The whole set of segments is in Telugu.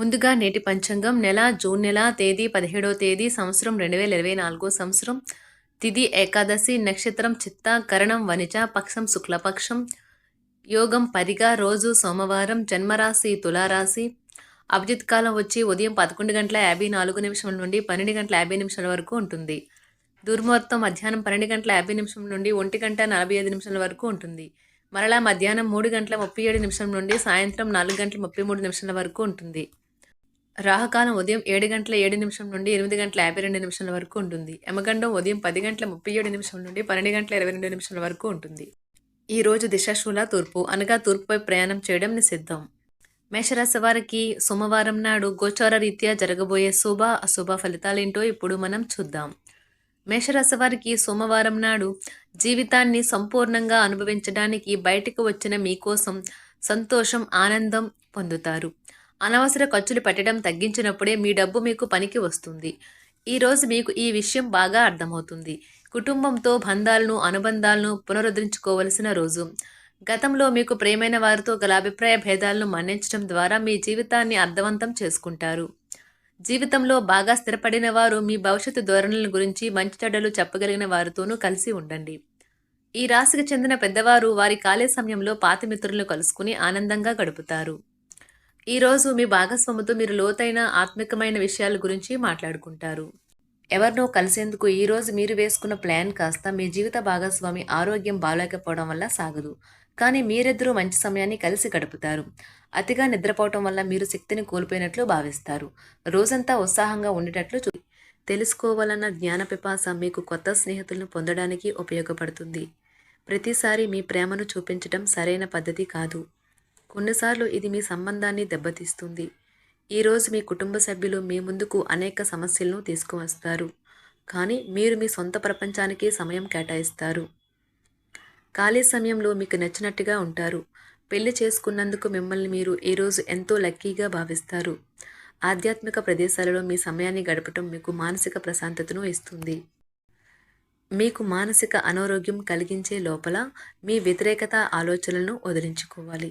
ముందుగా నేటి పంచాంగం నెల జూన్ నెల తేదీ పదిహేడవ తేదీ సంవత్సరం రెండు వేల ఇరవై నాలుగో సంవత్సరం. తిది ఏకాదశి నక్షత్రం చిత్త కరణం వనిజ పక్షం శుక్లపక్షం. యోగం పరిగా రోజు సోమవారం జన్మరాశి తులారాశి. అభిజిత్ కాలం వచ్చి ఉదయం పదకొండు గంటల యాభై నాలుగు నిమిషం నుండి పన్నెండు గంటల యాభై నిమిషాల వరకు ఉంటుంది. దుర్ముహూర్తం మధ్యాహ్నం పన్నెండు గంటల యాభై నిమిషం నుండి ఒంటి గంట నలభై ఐదు నిమిషాల వరకు ఉంటుంది. మరలా మధ్యాహ్నం మూడు గంటల ముప్పై ఏడు నిమిషం నుండి సాయంత్రం నాలుగు గంటల ముప్పై మూడు నిమిషాల వరకు ఉంటుంది. రాహకాలం ఉదయం ఏడు గంటల ఏడు నిమిషం నుండి ఎనిమిది గంటల యాభై రెండు నిమిషాల వరకు ఉంటుంది. యమగండం ఉదయం పది గంటల ముప్పై ఏడు నిమిషం నుండి పన్నెండు గంటల ఇరవై రెండు నిమిషాల వరకు ఉంటుంది. ఈ రోజు దిశాశూల తూర్పు అనగా తూర్పుపై ప్రయాణం చేయడం నిషిద్ధం. మేషరాశి వారికి సోమవారం నాడు గోచార రీత్యా జరగబోయే శుభ అశుభ ఫలితాలేంటో ఇప్పుడు మనం చూద్దాం. మేషరాశి వారికి సోమవారం నాడు జీవితాన్ని సంపూర్ణంగా అనుభవించడానికి బయటకు వచ్చిన మీకోసం సంతోషం ఆనందం పొందుతారు. అనవసర ఖర్చులు పెట్టడం తగ్గించినప్పుడే మీ డబ్బు మీకు పనికి వస్తుంది. ఈరోజు మీకు ఈ విషయం బాగా అర్థమవుతుంది. కుటుంబంతో బంధాలను అనుబంధాలను పునరుద్ధరించుకోవలసిన రోజు. గతంలో మీకు ప్రేమైన వారితో గల అభిప్రాయ భేదాలను మన్నించడం ద్వారా మీ జీవితాన్ని అర్థవంతం చేసుకుంటారు. జీవితంలో బాగా స్థిరపడిన వారు మీ భవిష్యత్తు ధోరణుల గురించి మంచి చెడ్డలు చెప్పగలిగిన వారితోనూ కలిసి ఉండండి. ఈ రాశికి చెందిన పెద్దవారు వారి ఖాళీ సమయంలో పాత మిత్రులను కలుసుకుని ఆనందంగా గడుపుతారు. ఈరోజు మీ భాగస్వామితో మీరు లోతైన ఆత్మికమైన విషయాల గురించి మాట్లాడుకుంటారు. ఎవరినో కలిసేందుకు ఈరోజు మీరు వేసుకున్న ప్లాన్ కాస్త మీ జీవిత భాగస్వామి ఆరోగ్యం బాగాలేకపోవడం వల్ల సాగదు. కానీ మీరిద్దరూ మంచి సమయాన్ని కలిసి గడుపుతారు. అతిగా నిద్రపోవటం వల్ల మీరు శక్తిని కోల్పోయినట్లు భావిస్తారు. రోజంతా ఉత్సాహంగా ఉండేటట్లు చూ తెలుసుకోవాలన్న జ్ఞాన పిపాస మీకు కొత్త స్నేహితులను పొందడానికి ఉపయోగపడుతుంది. ప్రతిసారి మీ ప్రేమను చూపించడం సరైన పద్ధతి కాదు. కొన్నిసార్లు ఇది మీ సంబంధాన్ని దెబ్బతీస్తుంది. ఈరోజు మీ కుటుంబ సభ్యులు మీ ముందుకు అనేక సమస్యలను తీసుకువస్తారు. కానీ మీరు మీ సొంత ప్రపంచానికి సమయం కేటాయిస్తారు. ఖాళీ సమయంలో మీకు నచ్చినట్టుగా ఉంటారు. పెళ్ళి చేసుకున్నందుకు మిమ్మల్ని మీరు ఈరోజు ఎంతో లక్కీగా భావిస్తారు. ఆధ్యాత్మిక ప్రదేశాలలో మీ సమయాన్ని గడపటం మీకు మానసిక ప్రశాంతతను ఇస్తుంది. మీకు మానసిక అనారోగ్యం కలిగించే లోపల మీ వ్యతిరేకత ఆలోచనలను వదిలించుకోవాలి.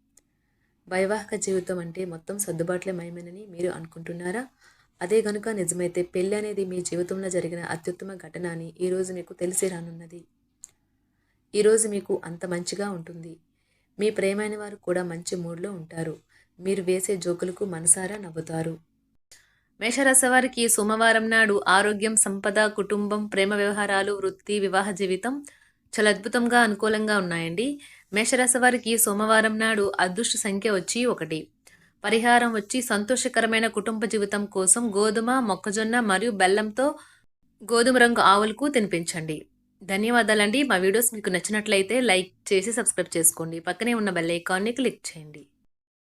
వైవాహిక జీవితం అంటే మొత్తం సర్దుబాట్లే మయమేనని మీరు అనుకుంటున్నారా? అదే గనుక నిజమైతే పెళ్ళి అనేది మీ జీవితంలో జరిగిన అత్యుత్తమ ఘటన అని ఈరోజు మీకు తెలిసి రానున్నది. ఈరోజు మీకు అంత మంచిగా ఉంటుంది. మీ ప్రేమైన వారు కూడా మంచి మూడ్లో ఉంటారు. మీరు వేసే జోకులకు మనసారా నవ్వుతారు. మేషరాశి వారికి సోమవారం నాడు ఆరోగ్యం సంపద కుటుంబం ప్రేమ వ్యవహారాలు వృత్తి వివాహ జీవితం చాలా అద్భుతంగా అనుకూలంగా ఉన్నాయండి. మేషరాశి వారికి సోమవారం నాడు అదృష్ట సంఖ్య వచ్చి ఒకటి. పరిహారం వచ్చి సంతోషకరమైన కుటుంబ జీవితం కోసం గోధుమ మొక్కజొన్న మరియు బెల్లంతో గోధుమ రంగు ఆవులకు తినిపించండి. ధన్యవాదాలండి. మా వీడియోస్ మీకు నచ్చినట్లయితే లైక్ చేసి సబ్స్క్రైబ్ చేసుకోండి. పక్కనే ఉన్న బెల్ ఐకాన్ని క్లిక్ చేయండి.